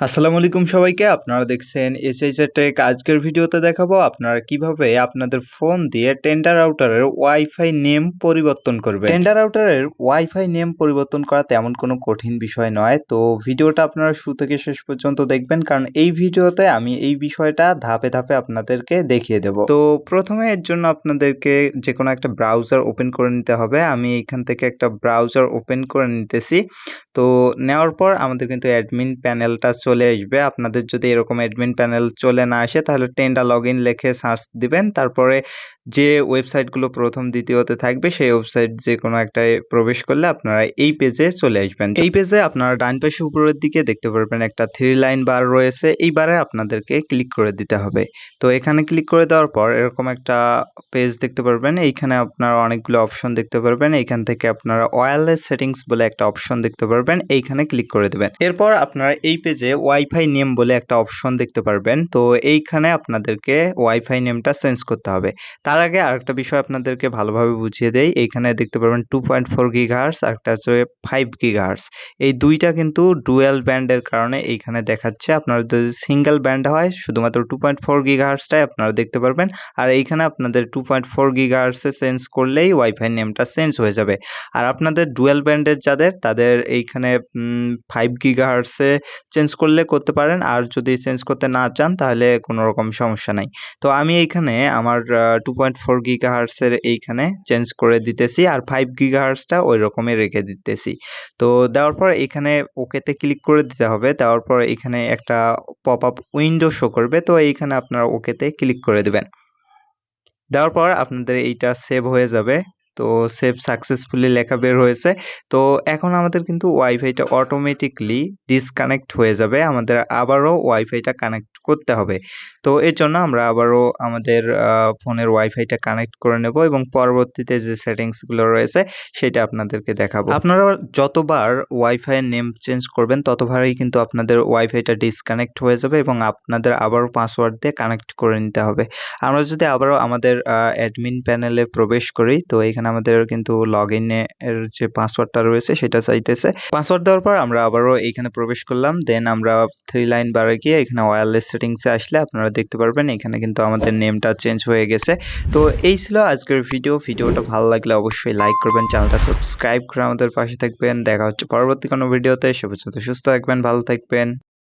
আসসালামু আলাইকুম সবাইকে। আপনারা দেখছেন এসএইচ টেক আজকের ভিডিওতে দেখাবো আপনারা কীভাবে আপনাদের ফোন দিয়ে টেন্ডার রাউটারের ওয়াইফাই নেম পরিবর্তন করবেন। টেন্ডার রাউটারের ওয়াইফাই নেম পরিবর্তন করা তেমন কোনো কঠিন বিষয় নয়। তো ভিডিওটা আপনারা শুরু থেকে শেষ পর্যন্ত দেখবেন কারণ এই ভিডিওতে আমি এই বিষয়টা ধাপে ধাপে আপনাদেরকে দেখিয়ে দেব। তো প্রথমে এর জন্য আপনাদেরকে যে কোনো একটা ব্রাউজার ওপেন করে নিতে হবে। আমি এখান থেকে একটা ব্রাউজার ওপেন করে নিতেছি। তো নেওয়ার পর আমাদের কিন্তু অ্যাডমিন প্যানেলটা চলে আসবে। আপনাদের যদি এরকম অ্যাডমিন প্যানেল চলে না আসে, তাহলে টেন্ডা লগ ইন লিখে সার্চ দিবেন। তারপরে যে ওয়েবসাইটগুলো প্রথম, দ্বিতীয়তে থাকবে, সেই ওয়েবসাইট যে কোনো একটায় প্রবেশ করলে আপনারা এই পেজে চলে আসবেন। এই পেজে আপনারা ডান পাশে উপরের দিকে দেখতে পারবেন একটা থ্রি লাইন বার রয়েছে। এই বারে আপনাদেরকে ক্লিক করে দিতে হবে। তো এখানে ক্লিক করে দেওয়ার পর এরকম একটা পেজ দেখতে পারবেন। এইখানে আপনারা অনেকগুলো অপশন দেখতে পারবেন। এইখান থেকে আপনারা ওয়্যারলেস সেটিংস বলে একটা অপশন দেখতে পারবেন। এইখানে ক্লিক করে দেবেন। এরপর আপনারা এই পেজে ওয়াইফাই নেম বলে একটা অপশন দেখতে পারবেন। তো এইখানে আপনাদেরকে ওয়াইফাই নেমটা চেঞ্জ করতে হবে। তার আগে আরেকটা বিষয় আপনাদেরকে ভালোভাবে বুঝিয়ে দেই। এইখানে দেখতে পারবেন টু পয়েন্ট ফোর গিগাহার্স আরেকটা হচ্ছে ফাইভ গিগাহার্স এই দুইটা কিন্তু ডুয়েল ব্যান্ডের কারণে এইখানে দেখাচ্ছে আপনার যদি সিঙ্গেল ব্যান্ড হয়, শুধুমাত্র টু পয়েন্ট ফোর গিগাহার্সটাই আপনারা দেখতে পারবেন। আর এইখানে আপনাদের টু পয়েন্ট ফোর গিগাহার্সে চেঞ্জ করলেই ওয়াইফাই নেমটা চেঞ্জ হয়ে যাবে। আর আপনাদের ডুয়েল ব্যান্ডের যাদের, তাদের এইখানে ফাইভ গিগাহার্সে চেঞ্জ করলে করতে পারেন, আর যদি চেঞ্জ করতে না চান তাহলে কোনো রকম সমস্যা নাই। তো আমি এইখানে আমার টু পয়েন্ট ফোর গিগাহার্সের এইখানে চেঞ্জ করে দিতেছি, আর ফাইভ গিগাহার্সটা ওই রকমই রেখে দিতেছি। তো দেওয়ার পর এখানে ওকেতে ক্লিক করে দিতে হবে, দেওয়ার পর এখানে একটা পপ আপ উইন্ডো শো করবে, তো এইখানে আপনারা ওকেতে ক্লিক করে দেবেন। দেওয়ার পর আপনাদের এইটা সেভ হয়ে যাবে। তো সেভ সাকসেসফুলি লেখা বের হয়েছে। তো এখন আমাদের কিন্তু ওয়াইফাইটা অটোমেটিকলি ডিসকানেক্ট হয়ে যাবে। আমাদের আবারও ওয়াইফাইটা কানেক্ট করতে হবে। তো এর জন্য আমরা আবারও আমাদের ফোনের ওয়াইফাইটা কানেক্ট করে নেব এবং পরবর্তীতে যে সেটিংসগুলো রয়েছে সেটা আপনাদেরকে দেখাবো। আপনারা যতবার ওয়াইফাইয়ের নেম চেঞ্জ করবেন, ততবারই কিন্তু আপনাদের ওয়াইফাইটা ডিসকানেক্ট হয়ে যাবে এবং আপনাদের আবারও পাসওয়ার্ড দিয়ে কানেক্ট করে নিতে হবে। আমরা যদি আবারও আমাদের অ্যাডমিন প্যানেলে প্রবেশ করি, তো এখানে আমাদের কিন্তু লগ এর যে পাসওয়ার্ডটা রয়েছে সেটা চাইতেছে। পাসওয়ার্ড দেওয়ার পর আমরা আবারও এখানে প্রবেশ করলাম দেন আমরা থ্রি লাইন বারে গিয়ে এখানে ওয়্যারলেস সেটিংসে আসলে আপনারা দেখতে পারবেন, এখানে কিন্তু আমাদের নেমটা চেঞ্জ হয়ে গেছে। তো এই ছিল আজকের ভিডিও ভিডিওটা ভালো লাগলে অবশ্যই লাইক করবেন চ্যানেলটা সাবস্ক্রাইব করে আমাদের পাশে থাকবেন। দেখা হচ্ছে পরবর্তী কোনো ভিডিওতে সে পর্যন্ত সুস্থ থাকবেন, ভালো থাকবেন।